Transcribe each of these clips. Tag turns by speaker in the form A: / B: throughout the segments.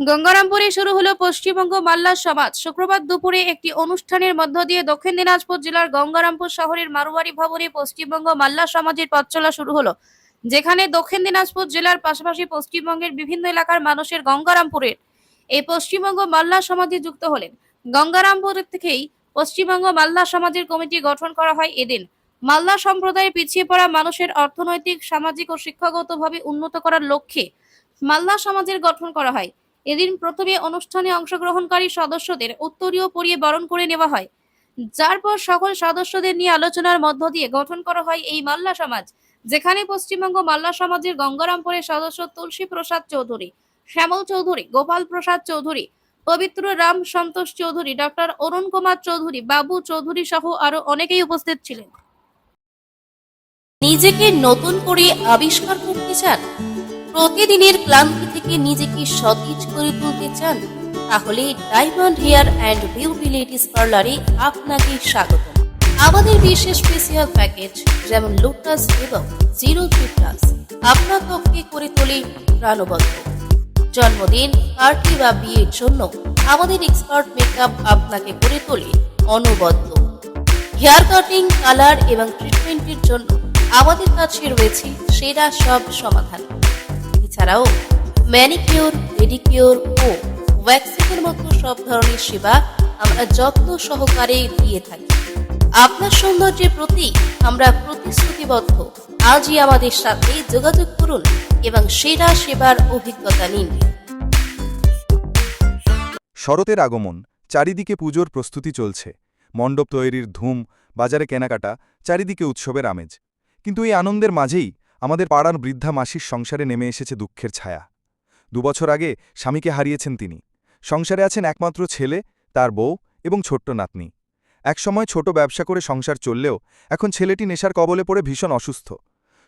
A: গঙ্গারামপুরে শুরু হলো পশ্চিমবঙ্গ মাল্লা সমাজ। শুক্রবার দুপুরে একটি অনুষ্ঠানের মধ্য দিয়ে দক্ষিণ দিনাজপুর জেলার গঙ্গারামপুর শহরের মারুয়ারি ভবনে পশ্চিমবঙ্গ মাল্লা সমাজের পথ শুরু হলো, যেখানে দক্ষিণ দিনাজপুর জেলার পাশাপাশি পশ্চিমবঙ্গের বিভিন্ন এলাকার মানুষের গঙ্গারামপুরের এই পশ্চিমবঙ্গ মাল্লা সমাজে যুক্ত হলেন। গঙ্গারামপুর থেকেই পশ্চিমবঙ্গ মাল্লা সমাজের কমিটি গঠন করা হয় এদিন। মাল্লা সম্প্রদায়ের পিছিয়ে পড়া মানুষের অর্থনৈতিক, সামাজিক ও শিক্ষাগতভাবে উন্নত করার লক্ষ্যে মাল্লা সমাজের গঠন করা হয়। এদিন প্রথমে অনুষ্ঠানে অংশগ্রহণকারী সদস্যদের উত্তরীয় পরিয়ে বরণ করে নেওয়া হয়। যার পর সকল সদস্যদের নিয়ে আলোচনার মধ্য দিয়ে গঠন করা হয় এই মাল্লা সমাজ, যেখানে পশ্চিমবঙ্গ মাল্লা সমাজের গঙ্গারামপুরের সদস্য তুলসী প্রসাদ চৌধুরী, শ্যামল চৌধুরী, গোপাল প্রসাদ চৌধুরী, পবিত্র রাম সন্তোষ চৌধুরী, ডক্টর অরুণ কুমার চৌধুরী, বাবু চৌধুরী সহ আরও অনেকেই উপস্থিত ছিলেন। নিজেকে নতুন করে আবিষ্কার করতে চান প্রতিদিনের ক্লান্তি থেকে নিজেকে সতেজ করে তুলতে চান, তাহলে diamond hair and beauty ladies পার্লারে আপনাকে স্বাগত। আমাদের বিশেষ স্পেশাল প্যাকেজ যেমন লোটাস এবং জিরো থ্রি আপনার ত্বককে করে তোলে প্রাণবন্ত। জন্মদিন, পার্টি বা বিয়ের জন্য আমাদের এক্সপার্ট মেকআপ আপনাকে করে তোলে অনবদ্য। হেয়ার কাটিং, কালার এবং ট্রিটমেন্টের জন্য আমাদের কাছে রয়েছে সেরা সব সমাধান। এছাড়াও ম্যানিকিওর, পেডিকিওর ও ওয়্যাক্সিংয়ের মতো সব ধরনের সেবা আমরা যত্ন সহকারে দিয়ে থাকি। আপনার সৌন্দর্যের প্রতি আমরা প্রতিশ্রুতিবদ্ধ। আজই আমাদের সাথে যোগাযোগ করুন এবং সেরা সেবার অভিজ্ঞতা নিন।
B: শরতের আগমন, চারিদিকে পুজোর প্রস্তুতি চলছে। মণ্ডপ তৈরির ধুম, বাজারে কেনাকাটা, চারিদিকে উৎসবের আমেজ। কিন্তু এই আনন্দের মাঝেই আমাদের পাড়ার বৃদ্ধা মাসির সংসারে নেমে এসেছে দুঃখের ছায়া। দুবছর আগে স্বামীকে হারিয়েছেন তিনি। সংসারে আছেন একমাত্র ছেলে, তার বউ এবং ছোট্ট নাতনি। একসময় ছোট ব্যবসা করে সংসার চললেও এখন ছেলেটি নেশার কবলে পড়ে ভীষণ অসুস্থ।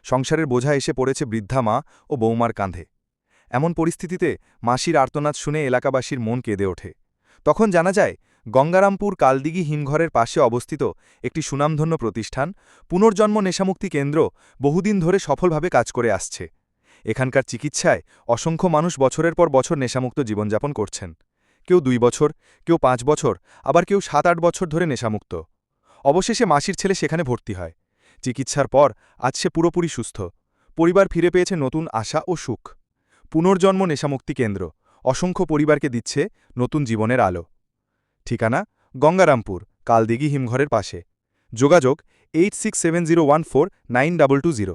B: সংসারের বোঝা এসে পড়েছে বৃদ্ধা মা ও বৌমার কাঁধে। এমন পরিস্থিতিতে মাসির আর্তনাদ শুনে এলাকাবাসীর মন কেঁদে ওঠে। তখন জানা যায় গঙ্গারামপুর কালদিঘি হিমঘরের পাশে অবস্থিত একটি সুনামধন্য প্রতিষ্ঠান, পুনর্জন্ম নেশামুক্তি কেন্দ্র বহুদিন ধরে সফলভাবে কাজ করে আসছে। এখানকার চিকিৎসায় অসংখ্য মানুষ বছরের পর বছর নেশামুক্ত জীবনযাপন করছেন। কেউ দুই বছর, কেউ পাঁচ বছর, আবার কেউ সাত আট বছর ধরে নেশামুক্ত। অবশেষে মাসির ছেলে সেখানে ভর্তি হয়। চিকিৎসার পর আজ সে পুরোপুরি সুস্থ। পরিবার ফিরে পেয়েছে নতুন আশা ও সুখ। পুনর্জন্ম নেশামুক্তি কেন্দ্র অসংখ্য পরিবারকে দিচ্ছে নতুন জীবনের আলো। ঠিকানা গঙ্গারামপুর, কালদিঘি হিমঘরের পাশে। যোগাযোগ eight six seven zero one four nine double two zero.